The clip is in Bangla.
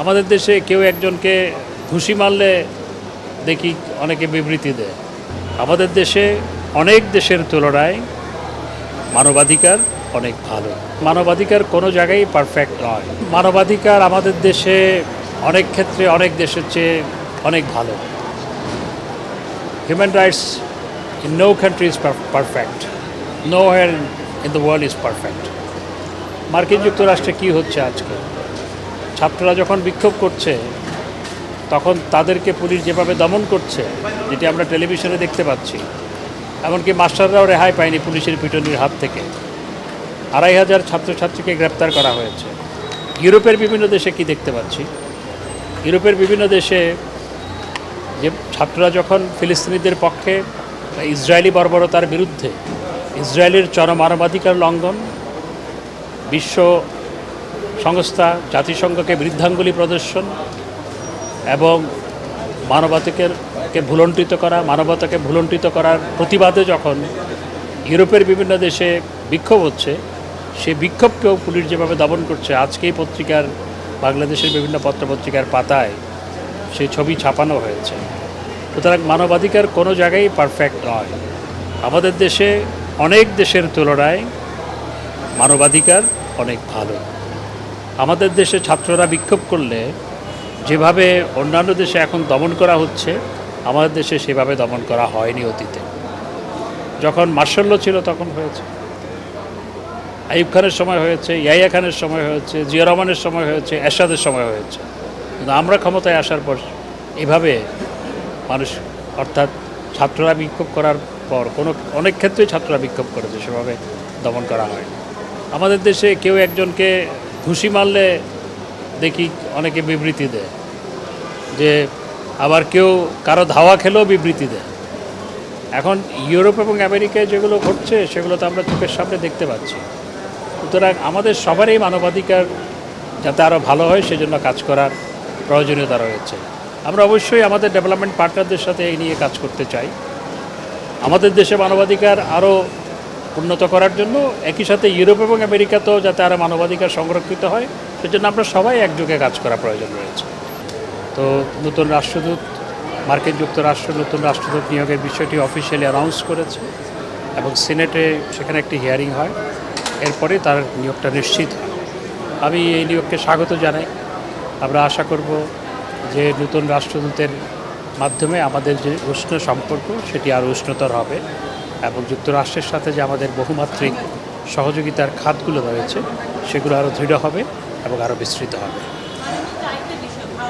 আমাদের দেশে কেউ একজনকে ঘুষি মারলে দেখি অনেকে বিবৃতি দেয়। আমাদের দেশে অনেক দেশের তুলনায় মানবাধিকার অনেক ভালো। মানবাধিকার কোনো জায়গায় পারফেক্ট নয়। মানবাধিকার আমাদের দেশে অনেক ক্ষেত্রে অনেক দেশের চেয়ে অনেক ভালো। Human rights in no country is perfect nowhere in the world is perfect মার্কিন যুক্তরাষ্ট্রে কী হচ্ছে আজকে? ছাত্ররা যখন বিক্ষোভ করছে, তখন তাদেরকে পুলিশ যেভাবে দমন করছে, যেটি আমরা টেলিভিশনে দেখতে পাচ্ছি, এমনকি মাস্টাররাও রেহাই পায়নি পুলিশের পিটনির হাত থেকে। আড়াই হাজার ছাত্রছাত্রীকে গ্রেপ্তার করা হয়েছে। ইউরোপের বিভিন্ন দেশে কি দেখতে পাচ্ছি? ইউরোপের বিভিন্ন দেশে যে ছাত্ররা যখন ফিলিস্তিনিদের পক্ষে ইসরায়েলি বর্বরতার বিরুদ্ধে, ইসরায়েলের চরম মানবাধিকার লঙ্ঘন, বিশ্ব সংস্থা জাতিসংঘকে বৃদ্ধাঙ্গুলি প্রদর্শন এবং মানবাধিকার কে ভুলণ্ঠিত করা, মানবতাকে ভুলণ্ঠিত করার প্রতিবাদে যখন ইউরোপের বিভিন্ন দেশে বিক্ষোভ হচ্ছে, সেই বিক্ষোভকেও পুলিশ যেভাবে দমন করছে আজকেই পত্রিকার, বাংলাদেশের বিভিন্ন পত্রপত্রিকার পাতায় সেই ছবি ছাপানো হয়েছে। সুতরাং মানবাধিকার কোনো জায়গায় পারফেক্ট নয়। আমাদের দেশে অনেক দেশের তুলনায় মানবাধিকার অনেক ভালো। আমাদের দেশে ছাত্ররা বিক্ষোভ করলে যেভাবে অন্যান্য দেশে এখন দমন করা হচ্ছে, আমাদের দেশে সেভাবে দমন করা হয়নি অতীতে। যখন মার্শাল্য ছিল তখন হয়েছে। আইব খানের সময় হয়েছে ইয়াইয়া খানের সময় হয়েছে, জিয়া রহমানের সময় হয়েছে, এরশাদের সময় হয়েছে। কিন্তু আমরা ক্ষমতায় আসার পর এভাবে মানুষ, অর্থাৎ ছাত্ররা বিক্ষোভ করার পর কোনো, অনেক ক্ষেত্রেই ছাত্ররা বিক্ষোভ করেছে, সেভাবে দমন করা হয় আমাদের দেশে কেউ একজনকে ঘুষি মারলে দেখি অনেকে বিবৃতি দেয়, যে আবার কেউ কারও ধাওয়া খেলেও বিবৃতি দেয়। এখন ইউরোপ এবং আমেরিকায় যেগুলো ঘটছে, সেগুলো তো আমরা চোখের সামনে দেখতে পাচ্ছি। সুতরাং আমাদের সবারই মানবাধিকার যাতে আরও ভালো হয়, সেজন্য কাজ করার প্রয়োজনীয়তা রয়েছে। আমরা অবশ্যই আমাদের ডেভেলপমেন্ট পার্টনারদের সাথে এই নিয়ে কাজ করতে চাই। আমাদের দেশে মানবাধিকার আরও উন্নত করার জন্য, একই সাথে ইউরোপ এবং আমেরিকাতেও যাতে আরও মানবাধিকার সংরক্ষিত হয়, সেজন্য আমরা সবাই একযোগে কাজ করা প্রয়োজন রয়েছে। তো নতুন রাষ্ট্রদূত, মার্কিন যুক্তরাষ্ট্র নতুন রাষ্ট্রদূত নিয়োগের বিষয়টি অফিসিয়ালি অ্যানাউন্স করেছে এবং সিনেটে সেখানে একটি হিয়ারিং হয়। এরপরে তার নিয়োগটা নিশ্চিত আমি এই নিয়োগকে স্বাগত জানাই। আমরা আশা করব যে নতুন রাষ্ট্রদূতের মাধ্যমে আমাদের যে উষ্ণ সম্পর্ক, সেটি আরও উষ্ণতর হবে। এবং যুক্তরাষ্ট্রের সাথে যে আমাদের বহুমাত্রিক সহযোগিতার খাতগুলো রয়েছে, সেগুলো আরও দৃঢ় হবে এবং আরও বিস্তৃত হবে।